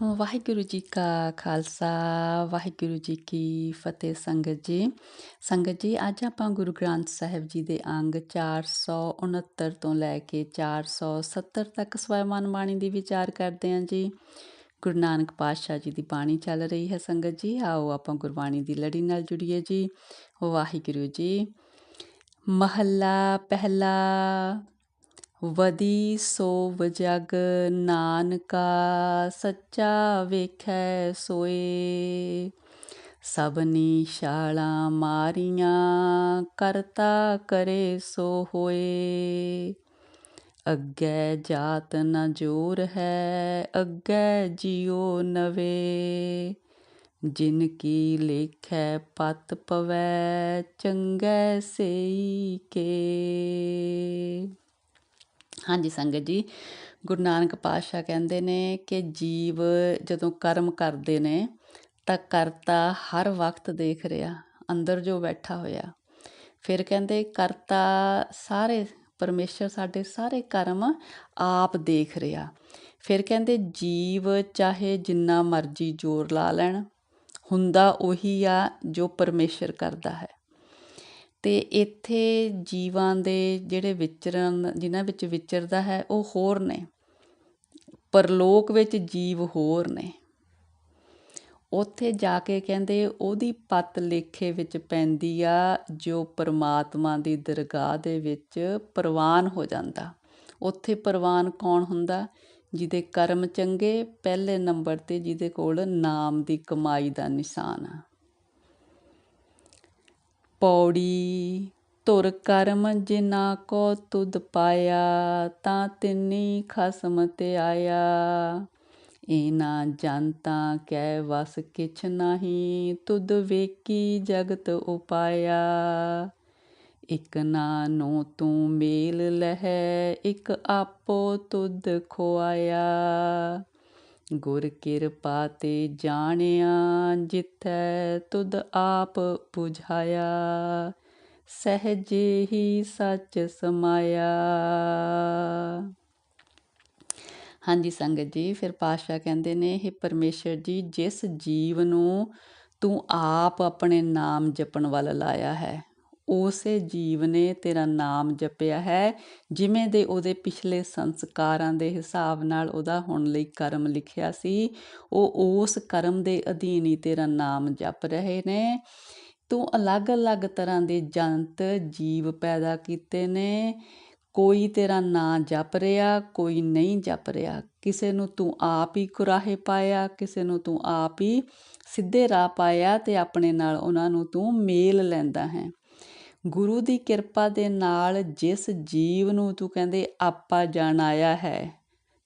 ਵਾਹਿਗੁਰੂ ਜੀ ਕਾ ਖਾਲਸਾ ਵਾਹਿਗੁਰੂ ਜੀ ਕੀ ਫਤਿਹ ਸੰਗਤ ਜੀ ਸੰਗਤ ਜੀ ਅੱਜ ਆਪਾਂ ਗੁਰੂ ਗ੍ਰੰਥ ਸਾਹਿਬ ਜੀ ਦੇ ਅੰਗ 469 ਤੋਂ ਲੈ ਕੇ 470 ਤੱਕ ਸਵੈਮਾਨ ਬਾਣੀ ਦੀ ਵਿਚਾਰ ਕਰਦੇ ਹਾਂ ਜੀ ਗੁਰੂ ਨਾਨਕ ਪਾਤਸ਼ਾਹ ਜੀ ਦੀ ਬਾਣੀ ਚੱਲ ਰਹੀ ਹੈ ਸੰਗਤ ਜੀ ਆਓ ਆਪਾਂ ਗੁਰਬਾਣੀ ਦੀ ਲੜੀ ਨਾਲ ਜੁੜੀਏ ਜੀ ਵਾਹਿਗੁਰੂ ਜੀ ਮਹੱਲਾ ਪਹਿਲਾ ਵਧੀ ਸੋ ਵਜਗ ਨਾਨਕਾ, ਸੱਚਾ ਵੇਖੈ ਸੋਏ। ਸਭਨੀ ਛਾਲਾਂ ਮਾਰੀਆਂ, ਕਰਤਾ ਕਰੇ ਸੋ ਹੋਏ। ਅੱਗੇ ਜਾਤ ਨ ਜੋਰ ਹੈ, ਅੱਗੇ ਜਿਉ ਨਵੇ। ਜਿਨ ਕੀ ਲੇਖੈ ਪਤ ਪਵੈ, ਚੰਗੈ ਸੇਈ ਕੇ। ਹਾਂਜੀ, ਸੰਗਤ ਜੀ। ਗੁਰੂ ਨਾਨਕ ਪਾਤਸ਼ਾਹ ਕਹਿੰਦੇ ਨੇ ਕਿ ਜੀਵ ਜਦੋਂ ਕਰਮ ਕਰਦੇ ਨੇ, ਤਾਂ ਕਰਤਾ ਹਰ ਵਕਤ ਦੇਖ ਰਿਹਾ, ਅੰਦਰ ਜੋ ਬੈਠਾ ਹੋਇਆ। ਫਿਰ ਕਹਿੰਦੇ, ਕਰਤਾ ਸਾਰੇ ਪਰਮੇਸ਼ਰ ਸਾਡੇ ਸਾਰੇ ਕਰਮ ਆਪ ਦੇਖ ਰਿਹਾ। ਫਿਰ ਕਹਿੰਦੇ, ਜੀਵ ਚਾਹੇ ਜਿੰਨਾ ਮਰਜ਼ੀ ਜ਼ੋਰ ਲਾ ਲੈਣ, ਹੁੰਦਾ ਉਹੀ ਆ ਜੋ ਪਰਮੇਸ਼ਰ ਕਰਦਾ ਹੈ। ਤੇ ਇੱਥੇ ਜੀਵਾਂ ਦੇ ਜਿਹੜੇ ਵਿਚਰਨ ਜਿਹਨਾਂ ਵਿੱਚ ਵਿਚਰਦਾ ਹੈ, ਉਹ ਹੋਰ ਨੇ। ਪਰਲੋਕ ਵਿੱਚ ਜੀਵ ਹੋਰ ਨੇ। ਉੱਥੇ ਜਾ ਕੇ ਕਹਿੰਦੇ, ਉਹਦੀ ਪਤ ਲੇਖੇ ਵਿੱਚ ਪੈਂਦੀ ਆ, ਜੋ ਪਰਮਾਤਮਾ ਦੀ ਦਰਗਾਹ ਦੇ ਵਿੱਚ ਪ੍ਰਵਾਨ ਹੋ ਜਾਂਦਾ। ਉੱਥੇ ਪ੍ਰਵਾਨ ਕੌਣ ਹੁੰਦਾ? ਜਿਹਦੇ ਕਰਮ ਚੰਗੇ, ਪਹਿਲੇ ਨੰਬਰ ਤੇ ਜਿਹਦੇ ਕੋਲ ਨਾਮ ਦੀ ਕਮਾਈ ਦਾ ਨਿਸ਼ਾਨ ਆ। ਪੌੜੀ, ਧੁਰ ਕਰਮ ਜਿਨਾ ਕੋ ਤੁਧ ਪਾਇਆ, ਤਾਂ ਤਿੰਨੀ ਖਸਮ ਤੇ ਆਇਆ। ਇਨਾ ਜਨਤਾ ਕੈ ਵਸ ਕਿਛ ਨਹੀਂ, ਤੁਧ ਵੇਕੀ ਜਗਤ ਉਪਾਇਆ। ਇਕ ਨਾਨੋ ਤੂੰ ਮੇਲ ਲਹਿ, ਇਕ ਆਪੋ ਤੁਧ ਖੁਆਇਆ। ਗੁਰ ਕਿਰਪਾ ਤੇ ਜਾਣਿਆ, ਜਿਥੈ ਤੁਧ ਆਪ 부ਝਾਇਆ। ਸਹਜੇ ਹੀ ਸੱਚ ਸਮਾਇਆ। ਹਾਂਜੀ ਸੰਗਤ ਜੀ, ਫਿਰ ਪਾਸ਼ਾ ਕਹਿੰਦੇ ਨੇ ਇਹ ਪਰਮੇਸ਼ਰ ਜੀ, ਜਿਸ ਜੀਵ ਨੂੰ ਤੂੰ ਆਪ ਆਪਣੇ ਨਾਮ ਜਪਣ ਵੱਲ ਲਾਇਆ ਹੈ ਉਸੇ ਜੀਵ ਨੇ ਤੇਰਾ ਨਾਮ ਜਪਿਆ ਹੈ, ਜਿਵੇਂ ਦੇ ਉਹਦੇ ਪਿਛਲੇ ਸੰਸਕਾਰਾਂ ਦੇ ਹਿਸਾਬ ਨਾਲ ਉਹਦਾ ਹੁਣ ਲਈ ਕਰਮ ਲਿਖਿਆ ਸੀ, ਉਹ ਉਸ ਕਰਮ ਦੇ ਅਧੀਨ ਹੀ ਤੇਰਾ ਨਾਮ ਜਪ ਰਹੇ ਨੇ। ਤੂੰ ਅਲੱਗ-ਅਲੱਗ ਤਰ੍ਹਾਂ ਦੇ ਜੰਤ, ਜੀਵ ਪੈਦਾ ਕੀਤੇ ਨੇ। ਕੋਈ ਤੇਰਾ ਨਾਂ ਜਪ ਰਿਹਾ, ਕੋਈ ਨਹੀਂ ਜਪ ਰਿਹਾ। ਕਿਸੇ ਨੂੰ ਤੂੰ ਆਪ ਹੀ ਕੁਰਾਹੇ ਪਾਇਆ, ਕਿਸੇ ਨੂੰ ਤੂੰ ਆਪ ਹੀ ਸਿੱਧੇ ਰਾਹ ਪਾਇਆ ਤੇ ਆਪਣੇ ਨਾਲ ਉਹਨਾਂ ਨੂੰ ਤੂੰ ਮੇਲ ਲੈਂਦਾ ਹੈ। ਗੁਰੂ ਦੀ ਕਿਰਪਾ ਦੇ ਨਾਲ ਜਿਸ ਜੀਵ ਨੂੰ ਤੂੰ ਕਹਿੰਦੇ ਆਪਾ ਜਾਣ ਆਇਆ ਹੈ,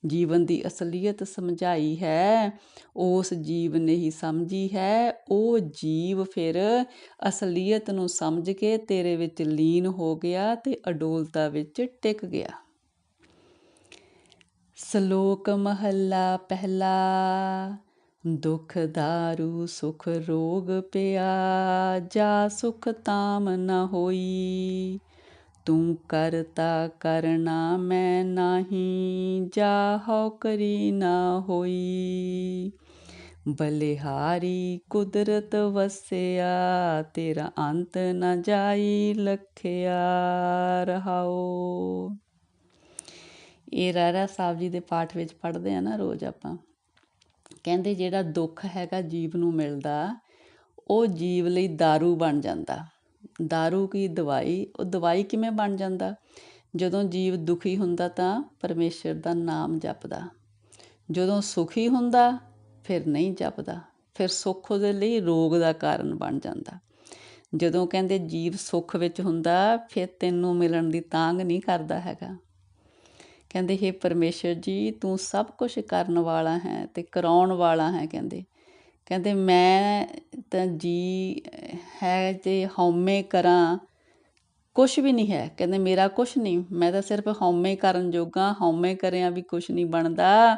ਜੀਵਨ ਦੀ ਅਸਲੀਅਤ ਸਮਝਾਈ ਹੈ, ਉਸ ਜੀਵ ਨੇ ਹੀ ਸਮਝੀ ਹੈ, ਉਹ ਜੀਵ ਫਿਰ ਅਸਲੀਅਤ ਨੂੰ ਸਮਝ ਕੇ ਤੇਰੇ ਵਿੱਚ ਲੀਨ ਹੋ ਗਿਆ ਤੇ ਅਡੋਲਤਾ ਵਿੱਚ ਟਿਕ ਗਿਆ। ਸ਼ਲੋਕ ਮਹੱਲਾ ਪਹਿਲਾ ਦੁਖ दारू ਸੁਖ ਰੋਗ ਪਿਆ ਜਾ ਸੁਖ ਤਾਮ ਨ ਹੋਈ। ਤੂੰ ਕਰਤਾ ਕਰਨਾ ਮੈਂ ਨਹੀਂ, ਜਾ ਹੋ ਕਰੀ ਨਾ ਹੋਈ। ਬਲਿਹਾਰੀ ਕੁਦਰਤ ਵਸਿਆ, ਤੇਰਾ ਅੰਤ ਨ ਜਾਈ ਲਖਿਆ ਰਹਾਓ ਇਹ ਰਾਰਾ ਸਾਹਿਬ ਜੀ ਦੇ ਪਾਠ ਵਿੱਚ ਪੜ੍ਹਦੇ ਆ ਨਾ ਰੋਜ਼ ਆਪਾਂ। ਕਹਿੰਦੇ ਜਿਹੜਾ ਦੁੱਖ ਹੈਗਾ ਜੀਵ ਨੂੰ ਮਿਲਦਾ ਉਹ ਜੀਵ ਲਈ दारू ਬਣ ਜਾਂਦਾ दारू ਕੀ ਦਵਾਈ ਉਹ ਦਵਾਈ ਕਿਵੇਂ ਬਣ ਜਾਂਦਾ ਜਦੋਂ ਜੀਵ ਦੁਖੀ ਹੁੰਦਾ ਤਾਂ ਪਰਮੇਸ਼ਰ ਦਾ ਨਾਮ ਜਪਦਾ ਜਦੋਂ ਸੁਖੀ ਹੁੰਦਾ ਫਿਰ ਨਹੀਂ ਜਪਦਾ ਫਿਰ ਸੁੱਖ ਉਹਦੇ ਲਈ ਰੋਗ ਦਾ ਕਾਰਨ ਬਣ ਜਾਂਦਾ ਜਦੋਂ ਕਹਿੰਦੇ ਜੀਵ ਸੁੱਖ ਵਿੱਚ ਹੁੰਦਾ ਫਿਰ ਤੈਨੂੰ ਮਿਲਣ ਦੀ ਤਾਂਗ ਨਹੀਂ ਕਰਦਾ ਹੈਗਾ ਕਹਿੰਦੇ, ਹੇ ਪਰਮੇਸ਼ਰ ਜੀ, ਤੂੰ ਸਭ ਕੁਝ ਕਰਨ ਵਾਲਾ ਹੈ ਤੇ ਕਰਾਉਣ ਵਾਲਾ ਹੈ, ਕਹਿੰਦੇ। ਕਹਿੰਦੇ, ਮੈਂ ਤਾਂ ਜੀ ਹੈ ਤੇ ਹਉਮੈ ਕਰਾਂ ਕੁਝ ਵੀ ਨਹੀਂ ਹੈ। ਕਹਿੰਦੇ, ਮੇਰਾ ਕੁਝ ਨਹੀਂ। ਮੈਂ ਤਾਂ ਸਿਰਫ ਹਉਮੈ ਕਰਨ ਜੋਗਾ, ਹਉਮੈ ਕਰਿਆ ਵੀ ਕੁਝ ਨਹੀਂ ਬਣਦਾ।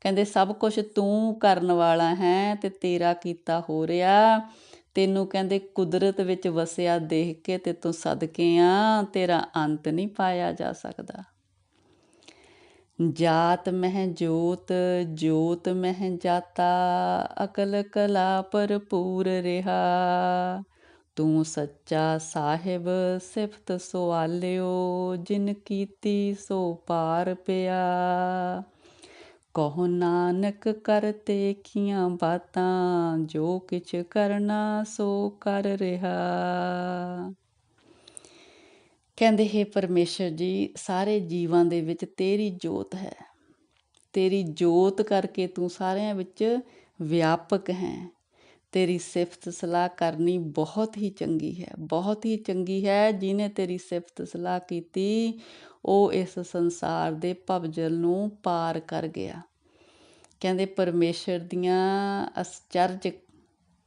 ਕਹਿੰਦੇ, ਸਭ ਕੁਝ ਤੂੰ ਕਰਨ ਵਾਲਾ ਹੈ ਤੇ ਤੇਰਾ ਕੀਤਾ ਹੋ ਰਿਹਾ। ਤੈਨੂੰ ਕਹਿੰਦੇ, ਕੁਦਰਤ ਵਿੱਚ ਵਸਿਆ ਦੇਖ ਕੇ ਤੇ ਤੂੰ ਸਦਕੇ ਆ, ਤੇਰਾ ਅੰਤ ਨਹੀਂ ਪਾਇਆ ਜਾ ਸਕਦਾ। ਜਾਤ ਮਹਿ ਜੋਤ ਜੋਤ ਮਹਿ ਜਾਤਾ, ਅਕਲ ਕਲਾ ਭਰਪੂਰ ਰਿਹਾ। ਤੂੰ ਸੱਚਾ ਸਾਹਿਬ, ਸਿਫਤ ਸੁਆਲਿਓ, ਜਿਨ ਕੀਤੀ ਸੋ ਪਾਰ ਪਿਆ। ਕਹੋ ਨਾਨਕ ਕਰਤੇ ਕੀਆਂ ਬਾਤਾਂ, ਜੋ ਕਿਛ ਕਰਨਾ ਸੋ ਕਰ ਰਿਹਾ। ਕਹਿੰਦੇ, ਹੈ ਪਰਮੇਸ਼ਰ ਜੀ, ਸਾਰੇ ਜੀਵਾਂ ਦੇ ਵਿੱਚ ਤੇਰੀ ਜੋਤ ਹੈ। ਤੇਰੀ ਜੋਤ ਕਰਕੇ ਤੂੰ ਸਾਰਿਆਂ ਵਿੱਚ ਵਿਆਪਕ ਹੈ। ਤੇਰੀ ਸਿਫਤ ਸਲਾਹ ਕਰਨੀ ਬਹੁਤ ਹੀ ਚੰਗੀ ਹੈ। ਬਹੁਤ ਹੀ ਚੰਗੀ ਹੈ ਜਿਨੇ ਤੇਰੀ ਸਿਫਤ ਸਲਾਹ ਕੀਤੀ, ਉਹ ਇਸ ਸੰਸਾਰ ਦੇ ਭਵਜਲ ਨੂੰ ਪਾਰ ਕਰ ਗਿਆ। ਕਹਿੰਦੇ, ਪਰਮੇਸ਼ਰ ਦੀਆਂ ਅਸਚਰਜ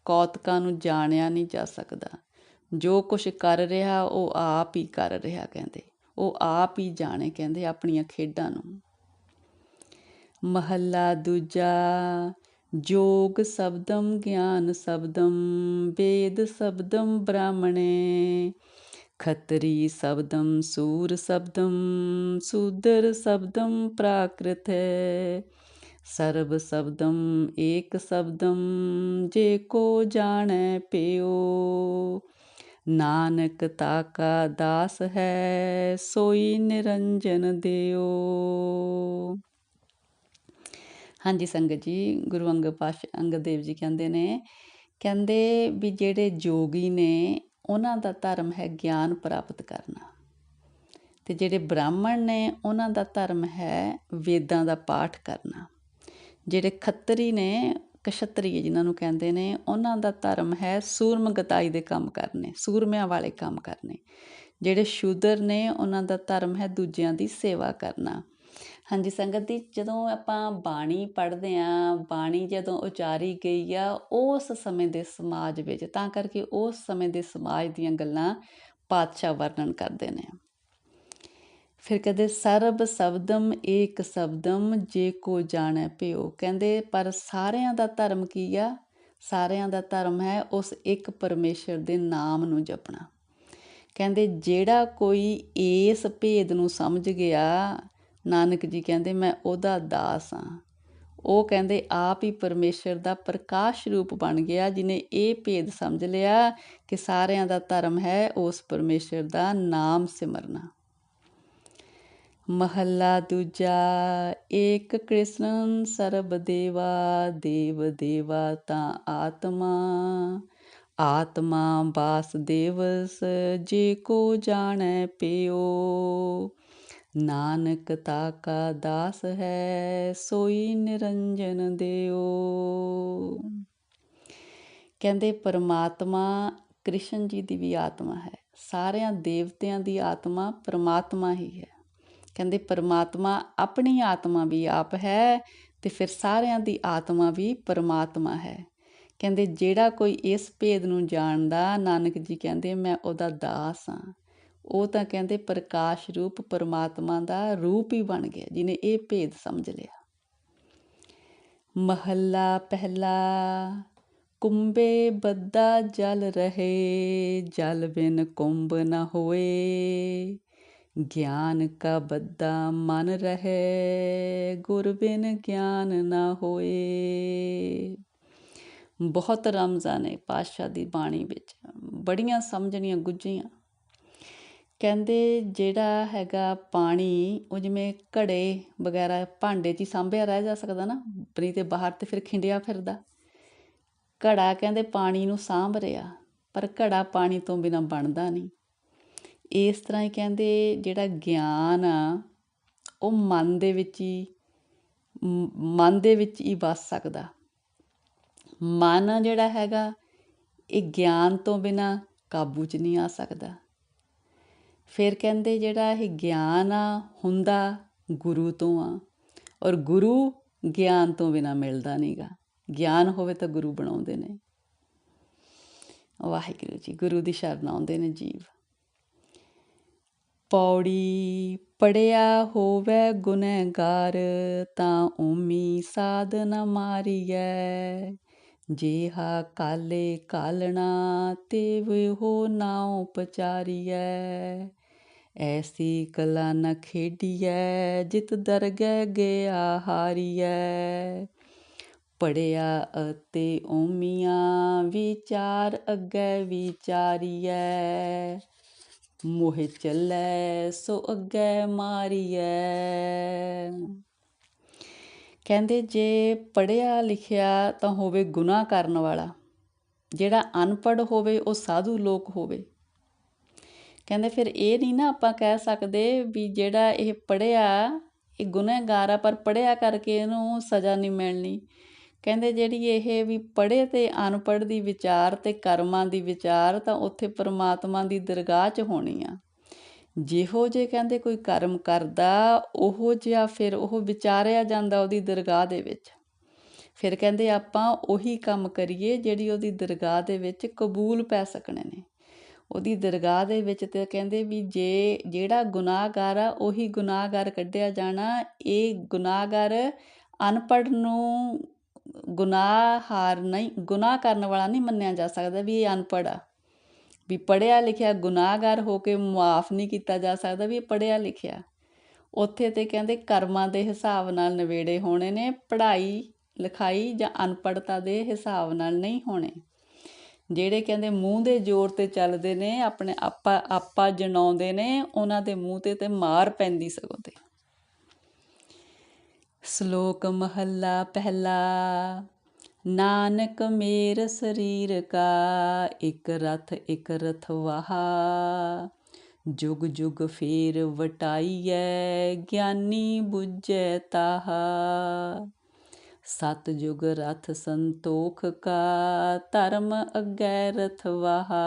ਕੌਤਕਾਂ ਨੂੰ ਜਾਣਿਆ ਨਹੀਂ ਜਾ ਸਕਦਾ। ਜੋ ਕੁਛ ਕਰ ਰਿਹਾ, ਉਹ ਆਪ ਹੀ ਕਰ ਰਿਹਾ ਕਹਿੰਦੇ। ਉਹ ਆਪ ਹੀ ਜਾਣੇ ਕਹਿੰਦੇ ਆਪਣੀਆਂ ਖੇਡਾਂ ਨੂੰ। ਮਹੱਲਾ ਦੂਜਾ, ਜੋਗ ਸ਼ਬਦਮ ਗਿਆਨ ਸ਼ਬਦਮ, ਵੇਦ ਸ਼ਬਦਮ ਬ੍ਰਾਹਮਣੇ। ਖਤਰੀ ਸ਼ਬਦਮ, ਸੂਰ ਸ਼ਬਦਮ, ਸੂਦਰ ਸ਼ਬਦਮ ਪ੍ਰਾਕ੍ਰਿਤ ਹੈ। ਸਰਬ ਸ਼ਬਦਮ, ਏਕ ਸ਼ਬਦਮ, ਜੇ ਕੋ ਜਾਣੈ ਪਿਓ। ਨਾਨਕ ਤਾਕਾ ਦਾਸ ਹੈ, ਸੋਈ ਨਿਰੰਜਨ ਦਿਓ। ਹਾਂਜੀ ਸੰਗਤ ਜੀ, ਗੁਰੂ ਅੰਗਦ ਪਾਤਸ਼ਾਹ, ਅੰਗਦ ਦੇਵ ਜੀ ਕਹਿੰਦੇ ਨੇ, ਕਹਿੰਦੇ ਵੀ ਜਿਹੜੇ ਜੋਗੀ ਨੇ, ਉਹਨਾਂ ਦਾ ਧਰਮ ਹੈ ਗਿਆਨ ਪ੍ਰਾਪਤ ਕਰਨਾ। ਤੇ ਜਿਹੜੇ ਬ੍ਰਾਹਮਣ ਨੇ, ਉਹਨਾਂ ਦਾ ਧਰਮ ਹੈ ਵੇਦਾਂ ਦਾ ਪਾਠ ਕਰਨਾ। ਜਿਹੜੇ ਖੱਤਰੀ ਨੇ ਕਸ਼ਤਰੀ ਜਿਨ੍ਹਾਂ ਨੂੰ ਕਹਿੰਦੇ ਨੇ, ਉਹਨਾਂ ਦਾ ਧਰਮ ਹੈ ਸੂਰਮਗਤਾਈ ਦੇ ਕੰਮ ਕਰਨੇ, ਸੂਰਮਿਆਂ ਵਾਲੇ ਕੰਮ ਕਰਨੇ। ਜਿਹੜੇ ਸ਼ੂਦਰ ਨੇ, ਉਹਨਾਂ ਦਾ ਧਰਮ ਹੈ ਦੂਜਿਆਂ ਦੀ ਸੇਵਾ ਕਰਨਾ। ਹਾਂਜੀ, ਸੰਗਤ ਦੀ ਜਦੋਂ ਆਪਾਂ ਬਾਣੀ ਪੜ੍ਹਦੇ ਆਂ, ਬਾਣੀ ਜਦੋਂ ਉਚਾਰੀ ਗਈ ਆ, ਉਸ ਸਮੇਂ ਦੇ ਸਮਾਜ ਵਿੱਚ, ਤਾਂ ਕਰਕੇ ਉਸ ਸਮੇਂ ਦੇ ਸਮਾਜ ਦੀਆਂ ਗੱਲਾਂ ਪਾਤਸ਼ਾਹ ਵਰਣਨ ਕਰਦੇ ਨੇ। ਫਿਰ ਕਹਿੰਦੇ, ਸਰਬ ਸ਼ਬਦਮ ਏਕ ਸ਼ਬਦਮ ਜੇ ਕੋ ਜਾਣੈ ਪਿਓ ਕਹਿੰਦੇ, ਪਰ ਸਾਰਿਆਂ ਦਾ ਧਰਮ ਕੀ ਆ? ਸਾਰਿਆਂ ਦਾ ਧਰਮ ਹੈ ਉਸ ਇੱਕ ਪਰਮੇਸ਼ਰ ਦੇ ਨਾਮ ਨੂੰ ਜਪਣਾ। ਕਹਿੰਦੇ, ਜਿਹੜਾ ਕੋਈ ਇਸ ਭੇਦ ਨੂੰ ਸਮਝ ਗਿਆ, ਨਾਨਕ ਜੀ ਕਹਿੰਦੇ, ਮੈਂ ਉਹਦਾ ਦਾਸ ਹਾਂ ਉਹ ਕਹਿੰਦੇ, ਆਪ ਹੀ ਪਰਮੇਸ਼ਰ ਦਾ ਪ੍ਰਕਾਸ਼ ਰੂਪ ਬਣ ਗਿਆ, ਜਿਨੇ ਇਹ ਭੇਦ ਸਮਝ ਲਿਆ ਕਿ ਸਾਰਿਆਂ ਦਾ ਧਰਮ ਹੈ ਉਸ ਪਰਮੇਸ਼ਰ ਦਾ ਨਾਮ ਸਿਮਰਨਾ। ਮਹੱਲਾ ਦੂਜਾ, ਏਕ ਕ੍ਰਿਸ਼ਨ ਸਰਬ ਦੇਵਾ, ਦੇਵ ਦੇਵਾ ਤਾਂ ਆਤਮਾ। ਆਤਮਾ ਬਾਸ ਦੇਵਸ ਜੇ ਕੋ ਜਾਣੈ ਪਿਓ। ਨਾਨਕ ਤਾਕਾ ਦਾਸ ਹੈ, ਸੋਈ ਨਿਰੰਜਨ ਦਿਓ। ਕਹਿੰਦੇ ਪਰਮਾਤਮਾ ਕ੍ਰਿਸ਼ਨ ਜੀ ਦੀ ਵੀ ਆਤਮਾ ਹੈ। ਸਾਰਿਆਂ ਦੇਵਤਿਆਂ ਦੀ ਆਤਮਾ ਪਰਮਾਤਮਾ ਹੀ ਹੈ। ਕਹਿੰਦੇ ਪਰਮਾਤਮਾ ਆਪਣੀ ਆਤਮਾ ਵੀ ਆਪ ਹੈ ਤੇ ਫਿਰ ਸਾਰਿਆਂ ਦੀ ਆਤਮਾ ਵੀ ਪਰਮਾਤਮਾ ਹੈ। ਕਹਿੰਦੇ ਜਿਹੜਾ ਕੋਈ ਇਸ ਭੇਦ ਨੂੰ ਜਾਣਦਾ, ਨਾਨਕ ਜੀ ਕਹਿੰਦੇ ਮੈਂ ਉਹਦਾ ਦਾਸ ਹਾਂ। ਉਹ ਤਾਂ ਕਹਿੰਦੇ ਪ੍ਰਕਾਸ਼ ਰੂਪ ਪਰਮਾਤਮਾ ਦਾ ਰੂਪ ਹੀ ਬਣ ਗਿਆ ਜਿਨੇ ਇਹ ਭੇਦ ਸਮਝ ਲਿਆ। ਮਹੱਲਾ ਪਹਿਲਾ ਕੁੰਬੇ ਬੱਦਾ ਜਲ ਰਹੇ, ਜਲ ਬਿਨ ਕੁੰਭ ਨਾ ਹੋਏ। ਗਿਆਨ ਕਾ ਬੱਦਾ ਮਨ ਰਹੇ ਗੁਰ ਬਿਨ ਗਿਆਨ ਨਾ ਹੋਏ। ਬਹੁਤ ਰਮਜ਼ਾਂ ਨੇ ਪਾਤਸ਼ਾਹ ਦੀ ਬਾਣੀ ਵਿੱਚ। ਬੜੀਆਂ ਸਮਝਣੀਆਂ ਗੁੱਝੀਆਂ। ਕਹਿੰਦੇ, ਜਿਹੜਾ ਹੈਗਾ ਪਾਣੀ, ਉਹ ਜਿਵੇਂ ਘੜੇ ਵਗੈਰਾ ਭਾਂਡੇ 'ਚ ਹੀ ਸਾਂਭਿਆ ਰਹਿ ਜਾ ਸਕਦਾ ਨਾ, ਬਰੀ ਤੇ ਬਾਹਰ ਤੇ ਫਿਰ ਖਿੰਡਿਆ ਫਿਰਦਾ। ਘੜਾ ਕਹਿੰਦੇ ਪਾਣੀ ਨੂੰ ਸਾਂਭ ਰਿਹਾ, ਪਰ ਘੜਾ ਪਾਣੀ ਤੋਂ ਬਿਨਾ ਬਣਦਾ ਨਹੀਂ। ਇਸ ਤਰ੍ਹਾਂ ਹੀ ਕਹਿੰਦੇ ਜਿਹੜਾ ਗਿਆਨ ਆ, ਉਹ ਮਨ ਦੇ ਵਿੱਚ ਹੀ ਮਨ ਦੇ ਵਿੱਚ ਹੀ ਵੱਸ ਸਕਦਾ। ਮਨ ਜਿਹੜਾ ਹੈਗਾ, ਇਹ ਗਿਆਨ ਤੋਂ ਬਿਨਾ ਕਾਬੂ 'ਚ ਨਹੀਂ ਆ ਸਕਦਾ। ਫਿਰ ਕਹਿੰਦੇ ਜਿਹੜਾ ਇਹ ਗਿਆਨ ਆ, ਹੁੰਦਾ ਗੁਰੂ ਤੋਂ ਆ, ਔਰ ਗੁਰੂ ਗਿਆਨ ਤੋਂ ਬਿਨਾ ਮਿਲਦਾ ਨਹੀਂਗਾ ਗਿਆਨ ਹੋਵੇ ਤਾਂ ਗੁਰੂ ਬਣਾਉਂਦੇ ਨੇ। ਵਾਹਿਗੁਰੂ ਜੀ, ਗੁਰੂ ਦੀ ਸ਼ਰਨ ਆਉਂਦੇ ਨੇ ਜੀਵ। ਪੌੜੀ ਪੜਿਆ ਹੋਵੇ ਗੁਨਹਗਾਰ, ਤਾਂ ਓਮੀ ਸਾਧ ਨ ਮਾਰੀਐ। ਜੇਹਾ ਕਾਲੇ ਕਾਲਣਾ ਤੇ ਹੋ ਨਾਉ ਪਚਾਰੀਐ ਐਸੀ ਕਲਾ ਨ ਖੇਡੀਐ, ਜਿਤ ਦਰਗਹਿ ਗਿਆ ਹਾਰੀਐ। ਪੜਿਆ ਅਤੇ ਓਮੀਆਂ ਵਿਚਾਰ ਅੱਗੇ ਵਿਚਾਰੀਐ। ਮੋਹਿ ਚੱਲੈ, ਸੋ ਅੱਗੇ ਮਾਰੀਐ। ਕਹਿੰਦੇ, ਜੇ ਪੜਿਆ ਲਿਖਿਆ ਤਾਂ ਹੋਵੇ ਗੁਨਾਹ ਕਰਨ ਵਾਲਾ। ਜਿਹੜਾ ਅਨਪੜ੍ਹ ਹੋਵੇ, ਉਹ ਸਾਧੂ ਲੋਕ ਹੋਵੇ। ਕਹਿੰਦੇ, ਫਿਰ ਇਹ ਨਹੀਂ ਨਾ ਆਪਾਂ ਕਹਿ ਸਕਦੇ ਵੀ ਜਿਹੜਾ ਇਹ ਪੜਿਆ ਇਹ ਗੁਨਾਹਗਾਰ ਆ, ਪਰ ਪੜਿਆ ਕਰਕੇ ਇਹਨੂੰ ਸਜ਼ਾ ਨਹੀਂ ਮਿਲਣੀ। ਕਹਿੰਦੇ ਜਿਹੜੀ ਇਹ ਵੀ ਪੜ੍ਹੇ ਤੇ ਅਨਪੜ੍ਹ ਦੀ ਵਿਚਾਰ ਤੇ ਕਰਮਾਂ ਦੀ ਵਿਚਾਰ ਤਾਂ ਉੱਥੇ ਪਰਮਾਤਮਾ ਦੀ ਦਰਗਾਹ 'ਚ ਹੋਣੀ ਆ। ਜਿਹੋ ਜੇ ਕਹਿੰਦੇ ਕੋਈ ਕਰਮ ਕਰਦਾ, ਉਹੋ ਜਿਹਾ ਫਿਰ ਉਹ ਵਿਚਾਰਿਆ ਜਾਂਦਾ ਉਹਦੀ ਦਰਗਾਹ ਦੇ ਵਿੱਚ। ਫਿਰ ਕਹਿੰਦੇ ਆਪਾਂ ਉਹੀ ਕੰਮ ਕਰੀਏ ਜਿਹੜੀ ਉਹਦੀ ਦਰਗਾਹ ਦੇ ਵਿੱਚ ਕਬੂਲ ਪੈ ਸਕਣੇ ਨੇ। ਉਹਦੀ ਦਰਗਾਹ ਦੇ ਵਿੱਚ ਤੇ ਕਹਿੰਦੇ ਵੀ ਜੇ ਜਿਹੜਾ ਗੁਨਾਹਗਾਰ ਆ, ਉਹੀ ਗੁਨਾਹਗਾਰ ਕੱਢਿਆ ਜਾਣਾ, ਇਹ ਗੁਨਾਹਗਾਰ ਅਨਪੜ੍ਹ ਨੂੰ ਗੁਨਾਹਹਾਰ ਨਹੀਂ, ਗੁਨਾਹ ਕਰਨ ਵਾਲਾ ਨਹੀਂ ਮੰਨਿਆ ਜਾ ਸਕਦਾ ਵੀ ਇਹ ਅਨਪੜ੍ਹ ਆ। ਵੀ ਪੜਿਆ ਲਿਖਿਆ ਗੁਨਾਹਗਾਰ ਹੋ ਕੇ ਮਾਫ ਨਹੀਂ ਕੀਤਾ ਜਾ ਸਕਦਾ ਵੀ ਇਹ ਪੜਿਆ ਲਿਖਿਆ। ਉੱਥੇ ਤੇ ਕਹਿੰਦੇ ਕਰਮਾਂ ਦੇ ਹਿਸਾਬ ਨਾਲ ਨਵੇੜੇ ਹੋਣੇ ਨੇ, ਪੜ੍ਹਾਈ ਲਿਖਾਈ ਜਾਂ ਅਨਪੜ੍ਹਤਾ ਦੇ ਹਿਸਾਬ ਨਾਲ ਨਹੀਂ ਹੋਣੇ। ਜਿਹੜੇ ਕਹਿੰਦੇ ਮੂੰਹ ਦੇ ਜ਼ੋਰ ਤੇ ਚੱਲਦੇ ਨੇ, ਆਪਣੇ ਆਪਾ ਆਪਾ ਜਣਾਉਂਦੇ ਨੇ, ਉਹਨਾਂ ਦੇ ਮੂੰਹ ਤੇ ਤੇ ਮਾਰ ਪੈਂਦੀ ਸਗੋਂ ਤੇ। ਸ਼ਲੋਕ ਮਹੱਲਾ ਪਹਿਲਾ, ਨਾਨਕ ਮੇਰ ਸਰੀਰ ਕਾ, ਇਕ ਰਥ ਇੱਕ ਰਥਵਾਹਾ ਜੁਗ ਜੁਗ ਫੇਰ ਵਟਾਈਐ, ਗਿਆਨੀ 부ਜੈ ਤਾਹਾ। ਸਤ ਜੁਗ ਰਥ ਸੰਤੋਖ ਕਾ, ਧਰਮ ਅਗੈ ਰਥਵਾਹਾ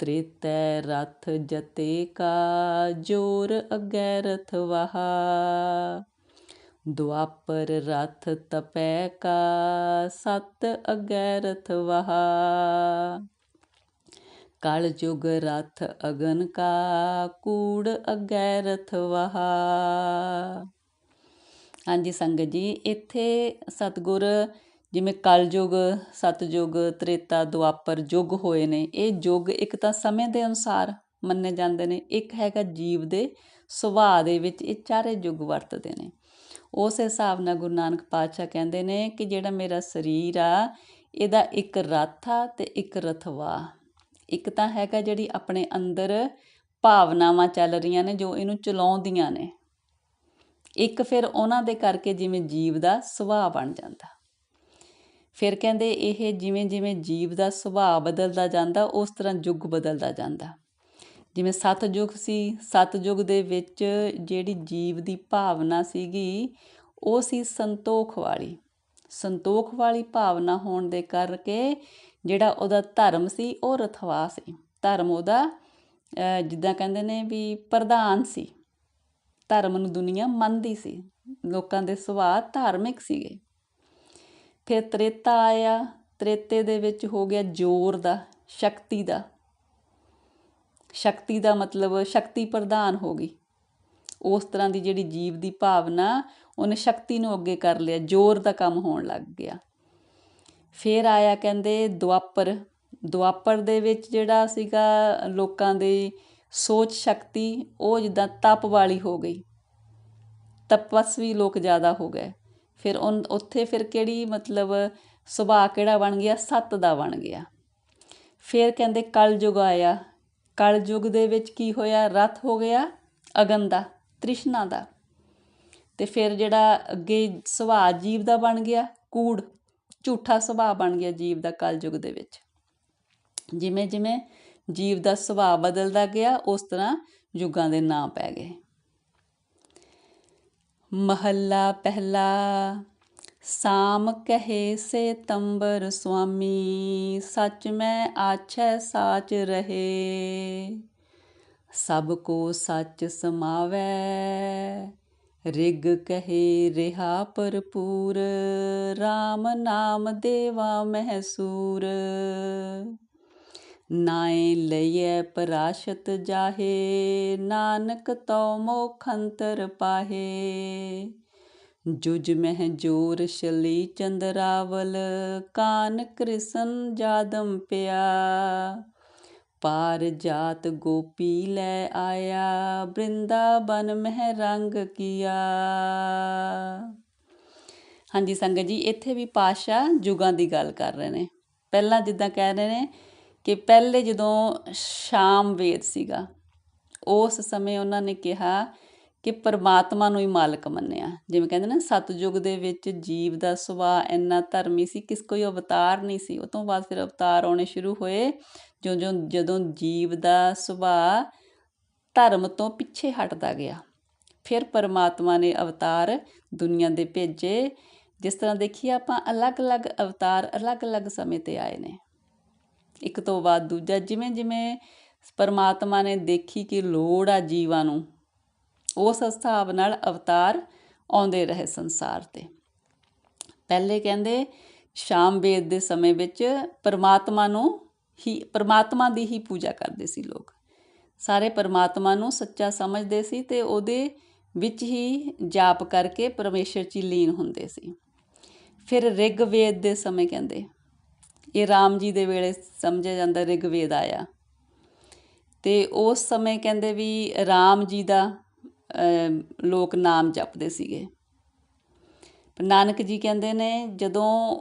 ਤ੍ਰੇਤੈ ਰਥ ਜਤੇ ਕਾ, ਜੋਰ ਅਗੈ ਰਥਵਾਹਾ ਦੁਆਪਰ ਰਥ ਤਪੈ ਕਾ, ਸਤ ਅਗੈ ਰਥਵਾਹਾ ਕਲ ਜੁਗ ਰਥ ਅਗਨ ਕਾ, ਕੂੜ ਅਗੈ ਰਥ ਰਥਵਾਹਾ ਹਾਂਜੀ ਸੰਗਤ ਜੀ, ਇੱਥੇ ਸਤਗੁਰ ਜਿਵੇਂ ਕਲਯੁੱਗ ਸਤਯੁੱਗ ਤ੍ਰੇਤਾ, ਦੁਆਪਰ ਯੁੱਗ ਹੋਏ ਨੇ, ਇਹ ਯੁੱਗ ਇੱਕ ਤਾਂ ਸਮੇਂ ਦੇ ਅਨੁਸਾਰ ਮੰਨੇ ਜਾਂਦੇ ਨੇ, ਇੱਕ ਹੈਗਾ ਜੀਵ ਦੇ ਸੁਭਾਅ ਦੇ ਵਿੱਚ ਇਹ ਚਾਰੇ ਯੁੱਗ ਵਰਤਦੇ ਨੇ। ਉਸ ਹਿਸਾਬ ਨਾਲ ਗੁਰੂ ਨਾਨਕ ਪਾਤਸ਼ਾਹ ਕਹਿੰਦੇ ਨੇ ਕਿ ਜਿਹੜਾ ਮੇਰਾ ਸਰੀਰ ਆ, ਇਹਦਾ ਇੱਕ ਰੱਥ ਆ ਤੇ ਇੱਕ ਰਥਵਾ। ਇੱਕ ਤਾਂ ਹੈਗਾ ਜਿਹੜੀ ਆਪਣੇ ਅੰਦਰ ਭਾਵਨਾਵਾਂ ਚੱਲ ਰਹੀਆਂ ਨੇ, ਜੋ ਇਹਨੂੰ ਚਲਾਉਂਦੀਆਂ ਨੇ। ਇੱਕ ਫਿਰ ਉਹਨਾਂ ਦੇ ਕਰਕੇ ਜਿਵੇਂ ਜੀਵ ਦਾ ਸੁਭਾਅ ਬਣ ਜਾਂਦਾ। ਫਿਰ ਕਹਿੰਦੇ ਇਹ ਜਿਵੇਂ ਜਿਵੇਂ ਜੀਵ ਦਾ ਸੁਭਾਅ ਬਦਲਦਾ ਜਾਂਦਾ, ਉਸ ਤਰ੍ਹਾਂ ਯੁੱਗ ਬਦਲਦਾ ਜਾਂਦਾ। ਜਿਵੇਂ ਸਤਜੁਗ ਸੀ ਸਤਜੁਗ ਦੇ ਵਿੱਚ ਜਿਹੜੀ ਜੀਵ ਦੀ ਭਾਵਨਾ ਸੀਗੀ, ਉਹ ਸੀ ਸੰਤੋਖ ਵਾਲੀ। ਸੰਤੋਖ ਵਾਲੀ ਭਾਵਨਾ ਹੋਣ ਦੇ ਕਰਕੇ ਜਿਹੜਾ ਉਹਦਾ ਧਰਮ ਸੀ, ਉਹ ਰਥਵਾ ਸੀ। ਧਰਮ ਉਹਦਾ ਜਿੱਦਾਂ ਕਹਿੰਦੇ ਨੇ ਵੀ ਪ੍ਰਧਾਨ ਸੀ। ਧਰਮ ਨੂੰ ਦੁਨੀਆ ਮੰਨਦੀ ਸੀ। ਲੋਕਾਂ ਦੇ ਸੁਭਾਅ ਧਾਰਮਿਕ ਸੀਗੇ। ਫਿਰ ਤ੍ਰੇਤਾ ਆਇਆ, ਤ੍ਰੇਤੇ ਦੇ ਵਿੱਚ ਹੋ ਗਿਆ ਜ਼ੋਰ ਦਾ, ਸ਼ਕਤੀ ਦਾ। ਸ਼ਕਤੀ ਦਾ ਮਤਲਬ ਸ਼ਕਤੀ ਪ੍ਰਧਾਨ ਹੋ ਗਈ। ਉਸ ਤਰ੍ਹਾਂ ਦੀ ਜਿਹੜੀ ਜੀਵ ਦੀ ਭਾਵਨਾ, ਉਹਨੇ ਸ਼ਕਤੀ ਨੂੰ ਅੱਗੇ ਕਰ ਲਿਆ, ਜ਼ੋਰ ਦਾ ਕੰਮ ਹੋਣ ਲੱਗ ਗਿਆ। ਫਿਰ ਆਇਆ ਕਹਿੰਦੇ ਦੁਆਪਰ। ਦੁਆਪਰ ਦੇ ਵਿੱਚ ਜਿਹੜਾ ਸੀਗਾ ਲੋਕਾਂ ਦੀ ਸੋਚ ਸ਼ਕਤੀ, ਉਹ ਜਿੱਦਾਂ ਤਪ ਵਾਲੀ ਹੋ ਗਈ। ਤਪਸਵੀ ਲੋਕ ਜ਼ਿਆਦਾ ਹੋ ਗਏ। ਫਿਰ ਉੱਥੇ ਫਿਰ ਕਿਹੜੀ ਮਤਲਬ ਸੁਭਾਅ ਕਿਹੜਾ ਬਣ ਗਿਆ? ਸੱਤ ਦਾ ਬਣ ਗਿਆ। ਫਿਰ ਕਹਿੰਦੇ ਕਲਯੁਗ ਆਇਆ। ਕਲਯੁਗ ਦੇ ਵਿੱਚ ਕੀ ਹੋਇਆ? ਰਥ ਹੋ ਗਿਆ, ਅਗਨ ਦਾ, ਤ੍ਰਿਸ਼ਨਾ ਦਾ। ਤੇ ਫਿਰ ਜਿਹੜਾ ਅੱਗੇ ਸੁਭਾਅ ਜੀਵ ਦਾ ਬਣ ਗਿਆ, ਕੂੜ, ਝੂਠਾ ਸੁਭਾਅ ਬਣ ਗਿਆ ਜੀਵ ਦਾ ਕਲਯੁਗ ਦੇ ਵਿੱਚ। ਜਿਵੇਂ ਜਿਵੇਂ ਜੀਵ ਦਾ ਸੁਭਾਅ ਬਦਲਦਾ ਗਿਆ, ਉਸ ਤਰ੍ਹਾਂ ਯੁੱਗਾਂ ਦੇ ਨਾਂ ਪੈ ਗਏ। ਮਹੱਲਾ ਪਹਿਲਾ। ਸਾਮ ਕਹੇ ਸੇ ਤੰਬਰ ਸੁਆਮੀ, ਸੱਚ ਮੈਂ ਆਛੈ ਸਾਚ ਰਹੇ। ਸਭ ਕੋ ਸੱਚ ਸਮਾਵੈ, ਰਿਗ ਕਹੇ ਰਿਹਾ ਭਰਪੂਰ RAM ਨਾਮ ਦੇਵਾ ਮਹਿਸੂਰ। ਨਾਏ ਲਈਐ ਪਰਾਸ਼ਤ ਜਾਹੇ, ਨਾਨਕ ਤਉ ਮੋਖੰਤਰ ਪਾਹੇ। ਜੁਜ ਮਹਿ ਜੋਰ ਸ਼ਲੀ ਚੰਦਰਾਵਲ, ਕਾਨ ਕ੍ਰਿਸ਼ਨ ਜਾਦਮ ਪਿਆ। ਪਾਰ ਜਾਤ ਗੋਪੀ ਲੈ ਆਇਆ ਬ੍ਰਿੰਦਾਵਨ ਮਹਿ ਰੰਗ ਕੀਆ। ਹਾਂਜੀ ਸੰਗਤ ਜੀ, ਇੱਥੇ ਵੀ ਪਾਸ਼ਾ ਯੁਗਾਂ ਦੀ ਗੱਲ ਕਰ ਰਹੇ ਨੇ। ਪਹਿਲਾਂ ਜਿੱਦਾਂ ਕਹਿ ਰਹੇ ਨੇ ਕਿ ਪਹਿਲੇ ਜਦੋਂ ਸ਼ਾਮ ਵੇਦ ਸੀਗਾ, ਉਸ ਸਮੇਂ ਉਹਨਾਂ ਨੇ ਕਿਹਾ ਕਿ ਪਰਮਾਤਮਾ ਨੂੰ ਹੀ ਮਾਲਕ ਮੰਨਿਆ। ਜਿਵੇਂ ਕਹਿੰਦੇ ਨਾ ਸਤਜੁਗ ਦੇ ਵਿੱਚ ਜੀਵ ਦਾ ਸੁਭਾਅ ਇੰਨਾ ਧਰਮੀ ਸੀ, ਕਿਸ ਕੋਈ ਅਵਤਾਰ ਨਹੀਂ ਸੀ। ਉਹ ਤੋਂ ਬਾਅਦ ਫਿਰ ਅਵਤਾਰ ਆਉਣੇ ਸ਼ੁਰੂ ਹੋਏ ਜੋ ਜੋ ਜਦੋਂ ਜੀਵ ਦਾ ਸੁਭਾਅ ਧਰਮ ਤੋਂ ਪਿੱਛੇ ਹਟਦਾ ਗਿਆ। ਫਿਰ ਪਰਮਾਤਮਾ ਨੇ ਅਵਤਾਰ ਦੁਨੀਆ ਦੇ ਭੇਜੇ। ਜਿਸ ਤਰ੍ਹਾਂ ਦੇਖੀਏ ਆਪਾਂ, ਅਲੱਗ-ਅਲੱਗ ਅਵਤਾਰ ਅਲੱਗ-ਅਲੱਗ ਸਮੇਂ ਤੇ ਆਏ ਨੇ। ਇੱਕ ਤੋਂ ਬਾਅਦ ਦੂਜਾ, ਜਿਵੇਂ ਜਿਵੇਂ ਪਰਮਾਤਮਾ ਨੇ ਦੇਖੀ ਕਿ ਲੋੜ ਆ ਜੀਵਾਂ ਨੂੰ, ਉਸ ਹਿਸਾਬ ਨਾਲ ਅਵਤਾਰ ਆਉਂਦੇ ਰਹੇ ਸੰਸਾਰ ਤੇ। ਪਹਿਲੇ ਕਹਿੰਦੇ, ਸ਼ਾਮ ਵੇਦ ਦੇ ਸਮੇਂ ਵਿੱਚ ਪਰਮਾਤਮਾ ਨੂੰ ਹੀ, ਪਰਮਾਤਮਾ ਦੀ ਹੀ ਪੂਜਾ ਕਰਦੇ ਸੀ ਲੋਕ। ਸਾਰੇ ਪਰਮਾਤਮਾ ਨੂੰ ਸੱਚਾ ਸਮਝਦੇ ਸੀ ਤੇ ਉਹਦੇ ਵਿੱਚ ਹੀ ਜਾਪ ਕਰਕੇ ਪਰਮੇਸ਼ਰ 'ਚ ਲੀਨ ਹੁੰਦੇ ਸੀ। ਫਿਰ ਰਿਗ ਵੇਦ ਦੇ ਸਮੇਂ ਕਹਿੰਦੇ ਇਹ ਰਾਮ ਜੀ ਦੇ ਵੇਲੇ ਸਮਝਿਆ ਜਾਂਦਾ ਰਿਗਵੇਦ ਆਇਆ। ਤੇ ਉਸ ਸਮੇਂ ਕਹਿੰਦੇ ਵੀ ਰਾਮ ਜੀ ਦਾ ਲੋਕ ਨਾਮ ਜਪਦੇ ਸੀਗੇ। ਨਾਨਕ ਜੀ ਕਹਿੰਦੇ ਨੇ, ਜਦੋਂ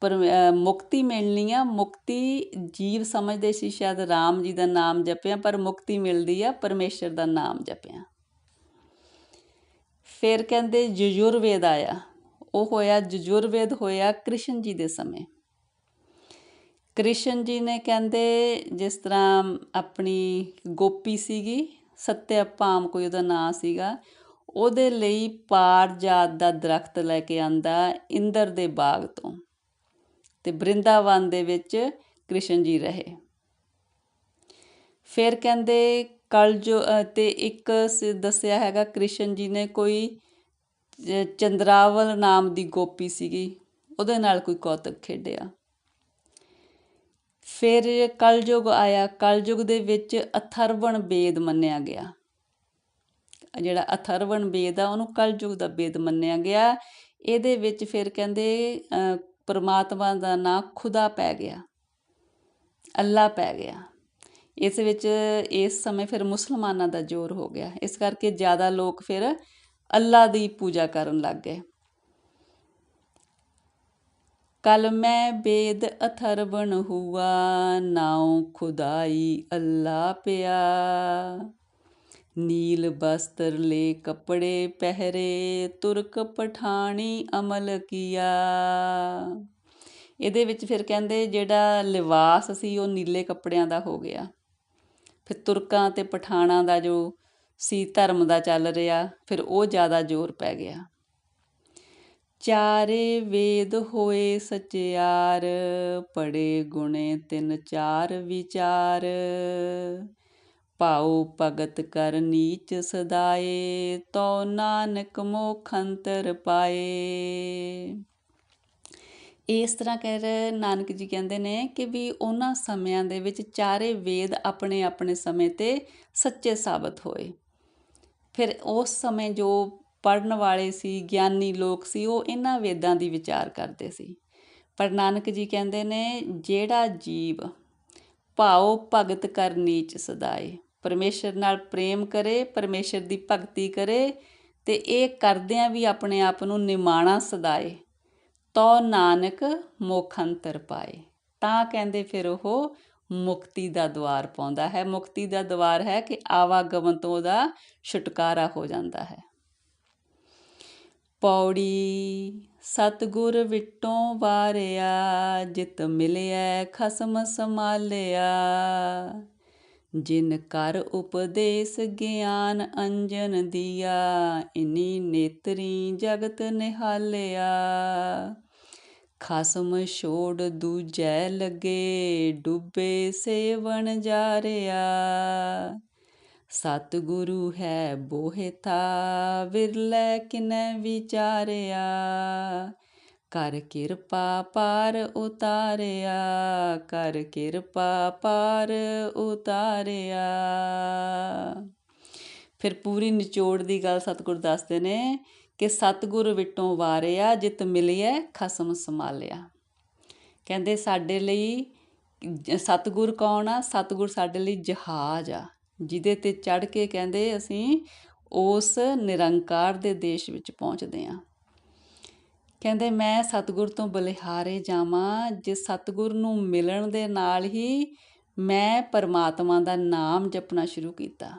ਪਰ ਮੁਕਤੀ ਮਿਲਣੀ ਆ, ਮੁਕਤੀ ਜੀਵ ਸਮਝਦੇ ਸੀ ਸ਼ਾਇਦ ਰਾਮ ਜੀ ਦਾ ਨਾਮ ਜਪਿਆ, ਪਰ ਮੁਕਤੀ ਮਿਲਦੀ ਆ, ਪਰਮੇਸ਼ਰ ਦਾ ਨਾਮ ਜਪਿਆ। ਫਿਰ ਕਹਿੰਦੇ ਯਜੁਰਵੇਦ ਆਇਆ। ਉਹ ਹੋਇਆ ਯਜੁਰਵੇਦ ਹੋਇਆ ਕ੍ਰਿਸ਼ਨ ਜੀ ਦੇ ਸਮੇਂ। ਕ੍ਰਿਸ਼ਨ ਜੀ ਨੇ ਕਹਿੰਦੇ ਜਿਸ ਤਰ੍ਹਾਂ ਆਪਣੀ ਗੋਪੀ ਸੀਗੀ, ਸਤਿਆਪਾਮ ਕੋਈ ਉਹਦਾ ਨਾਂ ਸੀਗਾ, ਉਹਦੇ ਲਈ ਪਾਰ ਜਾਤ ਦਾ ਦਰਖਤ ਲੈ ਕੇ ਆਂਦਾ ਇੰਦਰ ਦੇ ਬਾਗ ਤੋਂ ਤੇ ਬ੍ਰਿੰਦਾਵਨ ਦੇ ਵਿੱਚ ਕ੍ਰਿਸ਼ਨ ਜੀ ਰਹੇ। ਫਿਰ ਕਹਿੰਦੇ ਕਲ ਜੋ ਤੇ ਇੱਕ ਦੱਸਿਆ ਹੈਗਾ ਕ੍ਰਿਸ਼ਨ ਜੀ ਨੇ ਕੋਈ ਚੰਦਰਾਵਲ ਨਾਮ ਦੀ ਗੋਪੀ ਸੀਗੀ, ਉਹਦੇ ਨਾਲ ਕੋਈ ਕੌਤਕ ਖੇਡਿਆ। ਫਿਰ ਕਲਯੁੱਗ ਆਇਆ। ਕਲਯੁੱਗ ਦੇ ਵਿੱਚ ਅਥਰਵਣ ਵੇਦ ਮੰਨਿਆ ਗਿਆ। ਜਿਹੜਾ ਅਥਰਵਣ ਵੇਦ ਆ, ਉਹਨੂੰ ਕਲਯੁੱਗ ਦਾ ਵੇਦ ਮੰਨਿਆ ਗਿਆ। ਇਹਦੇ ਵਿੱਚ ਫਿਰ ਕਹਿੰਦੇ ਪਰਮਾਤਮਾ ਦਾ ਨਾਂ ਖੁਦਾ ਪੈ ਗਿਆ। ਅੱਲਾ ਪੈ ਗਿਆ। ਇਸ ਵਿੱਚ, ਇਸ ਸਮੇਂ ਫਿਰ ਮੁਸਲਮਾਨਾਂ ਦਾ ਜ਼ੋਰ ਹੋ ਗਿਆ। ਇਸ ਕਰਕੇ ਜ਼ਿਆਦਾ ਲੋਕ ਫਿਰ ਅੱਲਾ ਦੀ ਪੂਜਾ ਕਰਨ ਲੱਗ ਗਏ। ਕਲ ਮੈਂ ਬੇਦ ਅਥਰਵਣ ਹੁਆ, ਨਾਉ ਖੁਦਾਈ ਅੱਲਾ ਪਿਆ। ਨੀਲ ਬਸਤਰ ਲੈ ਕਪੜੇ ਪਹਿਰੇ, ਤੁਰਕ ਪਠਾਣੀ ਅਮਲ ਕੀਆ। ਇਹਦੇ ਵਿੱਚ ਫਿਰ ਕਹਿੰਦੇ ਜਿਹੜਾ ਲਿਵਾਸ ਸੀ, ਉਹ ਨੀਲੇ ਕੱਪੜਿਆਂ ਦਾ ਹੋ ਗਿਆ। ਫਿਰ ਤੁਰਕਾਂ ਤੇ ਪਠਾਣਾ ਦਾ ਜੋ ਸੀ ਧਰਮ ਦਾ ਚੱਲ ਰਿਹਾ, ਫਿਰ ਉਹ ਜ਼ਿਆਦਾ ਜ਼ੋਰ ਪੈ ਗਿਆ। ਚਾਰੇ ਵੇਦ ਹੋਏ ਸਚਿਆਰ ਪੜੇ ਗੁਣੇ ਤਿੰਨ ਚਾਰ ਵਿਚਾਰ। ਪਾਉ ਭਗਤ ਕਰ ਨੀਚ ਸਦਾਏ ਤੋ ਨਾਨਕ ਮੋਖੰਤਰ ਪਾਏ। ਇਸ ਤਰ੍ਹਾਂ ਕਹਿ ਨਾਨਕ ਜੀ ਕਹਿੰਦੇ ਨੇ ਕਿ ਵੀ ਉਹਨਾਂ ਸਮਿਆਂ ਦੇ ਵਿੱਚ ਚਾਰੇ ਵੇਦ ਆਪਣੇ ਆਪਣੇ ਸਮੇਂ ਤੇ ਸੱਚੇ ਸਾਬਤ ਹੋਏ। ਫਿਰ ਉਸ ਸਮੇਂ ਜੋ ਪੜਨ ਵਾਲੇ ਸੀ, ਗਿਆਨੀ ਲੋਕ ਸੀ, ਉਹ ਇਹਨਾਂ ਵੇਦਾਂ ਦੀ ਵਿਚਾਰ ਕਰਦੇ ਸੀ। ਪਰ ਨਾਨਕ ਜੀ ਕਹਿੰਦੇ ਨੇ, ਜਿਹੜਾ ਜੀਵ ਭਾਉ ਭਗਤ ਕਰ ਨੀਚ ਸਦਾਏ। ਪਰਮੇਸ਼ਰ ਨਾਲ ਪ੍ਰੇਮ ਕਰੇ, ਪਰਮੇਸ਼ਰ ਦੀ ਭਗਤੀ ਕਰੇ ਤੇ ਇਹ ਕਰਦਿਆਂ ਵੀ ਆਪਣੇ ਆਪ ਨੂੰ ਨਿਮਾਣਾ ਸਦਾਏ। ਤੋ ਨਾਨਕ ਮੋਖੰਤਰ ਪਾਏ। ਤਾਂ ਕਹਿੰਦੇ ਫਿਰ ਉਹ, ਮੁਕਤੀ ਦਾ ਦਵਾਰ ਪਾਉਂਦਾ ਹੈ। ਮੁਕਤੀ ਦਾ ਦਵਾਰ ਹੈ ਕਿ ਆਵਾਗਮਨ ਤੋਂ ਉਹਦਾ ਛੁਟਕਾਰਾ ਹੋ ਜਾਂਦਾ ਹੈ। ਪੌੜੀ, ਸਤਗੁਰ ਵਿਟੋਂ ਵਾਰਿਆ, ਜਿਤ ਮਿਲਿਆ ਖਸਮ ਸਮਾਲਿਆ ਜਿਨ ਕਰ ਉਪਦੇਸ ਗਿਆਨ ਅੰਜਨ ਦਿਆ, ਇਨੀ ਨੇਤਰੀ ਜਗਤ ਨਿਹਾਲਿਆ। ਖਸਮ ਛੋੜ ਦੂਜੈ ਲਗੇ, ਡੁੱਬੇ ਸੇਵਣ ਜਾਰਿਆ। ਸਤਿਗੁਰੂ ਹੈ ਬੋਹਿਤਾ, ਵਿਰਲੇ ਕਿਨੈ ਵਿਚਾਰਿਆ। ਕਰ ਕਿਰਪਾ ਪਾਰ ਉਤਾਰਿਆ, ਕਰ ਕਿਰਪਾ ਪਾਰ ਉਤਾਰਿਆ। ਫਿਰ ਪੂਰੀ ਨਿਚੋੜ ਦੀ ਗੱਲ ਸਤਿਗੁਰ ਦੱਸਦੇ ਨੇ ਕਿ ਸਤਿਗੁਰ ਵਿਟੋਂ ਵਾਰਿਆ, ਜਿਤ ਮਿਲਿਆ ਖਸਮ ਸਮਾਲਿਆ ਕਹਿੰਦੇ ਸਾਡੇ ਲਈ ਸਤਿਗੁਰ ਕੌਣ ਆ? ਸਤਿਗੁਰ ਸਾਡੇ ਲਈ ਜਹਾਜ਼ ਆ। ਜਿਹਦੇ ਤੇ ਚੜ ਕੇ ਕਹਿੰਦੇ ਅਸੀਂ ਉਸ ਨਿਰੰਕਾਰ ਦੇ ਦੇਸ਼ ਵਿੱਚ ਪਹੁੰਚਦੇ ਹਾਂ। ਕਹਿੰਦੇ, ਮੈਂ ਸਤਿਗੁਰ ਤੋਂ ਬਲਿਹਾਰੇ ਜਾਵਾਂ, ਜੇ ਸਤਿਗੁਰ ਨੂੰ ਮਿਲਣ ਦੇ ਨਾਲ ਹੀ ਮੈਂ ਪਰਮਾਤਮਾ ਦਾ ਨਾਮ ਜਪਣਾ ਸ਼ੁਰੂ ਕੀਤਾ।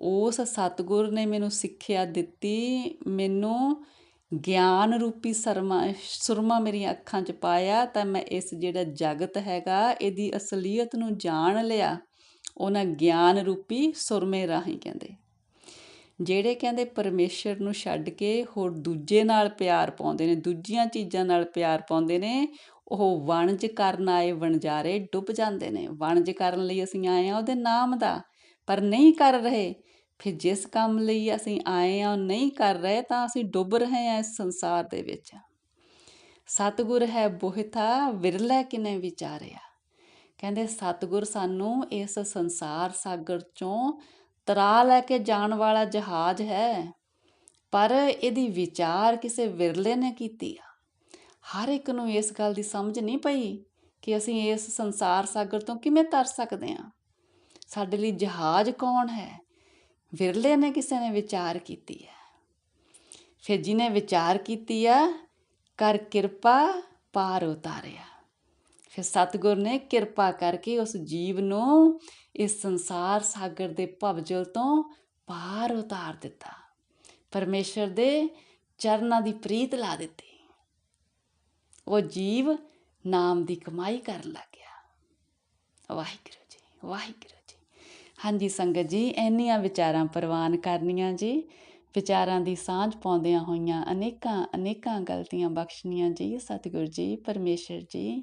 ਉਸ ਸਤਿਗੁਰ ਨੇ ਮੈਨੂੰ ਸਿੱਖਿਆ ਦਿੱਤੀ, ਮੈਨੂੰ ਗਿਆਨ ਰੂਪੀ ਸਰਮਾ, ਸੁਰਮਾ ਮੇਰੀਆਂ ਅੱਖਾਂ 'ਚ ਪਾਇਆ ਤਾਂ ਮੈਂ ਇਸ ਜਿਹੜਾ ਜਗਤ ਹੈਗਾ, ਇਹਦੀ ਅਸਲੀਅਤ ਨੂੰ ਜਾਣ ਲਿਆ। ਉਹਨਾਂ ਗਿਆਨ ਰੂਪੀ ਸੁਰਮੇ ਰਾਹੀਂ ਕਹਿੰਦੇ। ਜਿਹੜੇ ਕਹਿੰਦੇ ਪਰਮੇਸ਼ਰ ਨੂੰ ਛੱਡ ਕੇ ਹੋਰ ਦੂਜੇ ਨਾਲ ਪਿਆਰ ਪਾਉਂਦੇ ਨੇ, ਦੂਜੀਆਂ ਚੀਜ਼ਾਂ ਨਾਲ ਪਿਆਰ ਪਾਉਂਦੇ ਨੇ, ਉਹ ਵਣਜ ਕਰਨ ਆਏ ਵਣਜਾਰੇ ਡੁੱਬ ਜਾਂਦੇ ਨੇ। ਵਣਜ ਕਰਨ ਲਈ ਅਸੀਂ ਆਏ ਆ ਉਹਦੇ ਨਾਮ ਦਾ, ਪਰ ਨਹੀਂ ਕਰ ਰਹੇ। ਫਿਰ ਜਿਸ ਕੰਮ ਲਈ ਅਸੀਂ ਆਏ ਆ ਉਹ ਨਹੀਂ ਕਰ ਰਹੇ, ਤਾਂ ਅਸੀਂ ਡੁੱਬ ਰਹੇ ਆ ਇਸ ਸੰਸਾਰ ਦੇ ਵਿੱਚ। ਸਤਿਗੁਰ ਹੈ ਬੋਹਿਤਾ ਵਿਰਲਾ ਕਿਨੇ ਵਿਚਾਰਿਆ। ਕਹਿੰਦੇ, ਸਤਿਗੁਰ ਸਾਨੂੰ ਇਸ ਸੰਸਾਰ ਸਾਗਰ ਚੋਂ ਤਰਾ ਲੈ ਕੇ ਜਾਣ ਵਾਲਾ ਜਹਾਜ਼ ਹੈ, ਪਰ ਇਹਦੀ ਵਿਚਾਰ ਕਿਸੇ ਵਿਰਲੇ ਨੇ ਕੀਤੀ ਆ। ਹਰ ਇੱਕ ਨੂੰ ਇਸ ਗੱਲ ਦੀ ਸਮਝ ਨਹੀਂ ਪਈ ਕਿ ਅਸੀਂ ਇਸ ਸੰਸਾਰ ਸਾਗਰ ਤੋਂ ਕਿਵੇਂ ਤਰ ਸਕਦੇ ਹਾਂ। ਸਾਡੇ ਲਈ ਜਹਾਜ਼ ਕੌਣ ਹੈ? ਵਿਰਲੇ ਨੇ ਕਿਸੇ ਨੇ ਵਿਚਾਰ ਕੀਤੀ ਹੈ। ਫਿਰ ਜਿਹਨੇ ਵਿਚਾਰ ਕੀਤੀ ਆ, ਕਰ ਕਿਰਪਾ ਪਾਰ ਉਤਾਰਿਆ। ਫਿਰ ਸਤਿਗੁਰ ਨੇ ਕਿਰਪਾ ਕਰਕੇ ਉਸ ਜੀਵ ਨੂੰ ਇਸ ਸੰਸਾਰ ਸਾਗਰ ਦੇ ਭਵਜਲ ਤੋਂ ਪਾਰ ਉਤਾਰ ਦਿੱਤਾ। ਪਰਮੇਸ਼ਰ ਦੇ ਚਰਨਾਂ ਦੀ ਪ੍ਰੀਤ ਲਾ ਦਿੱਤੀ। ਉਹ ਜੀਵ ਨਾਮ ਦੀ ਕਮਾਈ ਕਰਨ ਲੱਗ ਗਿਆ ਵਾਹਿਗੁਰੂ ਜੀ ਵਾਹਿਗੁਰੂ ਜੀ। ਹਾਂਜੀ ਸੰਗਤ ਜੀ, ਇੰਨੀਆਂ ਵਿਚਾਰਾਂ ਪ੍ਰਵਾਨ ਕਰਨੀਆਂ ਜੀ। ਵਿਚਾਰਾਂ ਦੀ ਸਾਂਝ ਪਾਉਂਦਿਆਂ ਹੋਈਆਂ ਅਨੇਕਾਂ ਅਨੇਕਾਂ ਗਲਤੀਆਂ ਬਖਸ਼ਣੀਆਂ ਜੀ। ਸਤਿਗੁਰ ਜੀ, ਪਰਮੇਸ਼ਰ ਜੀ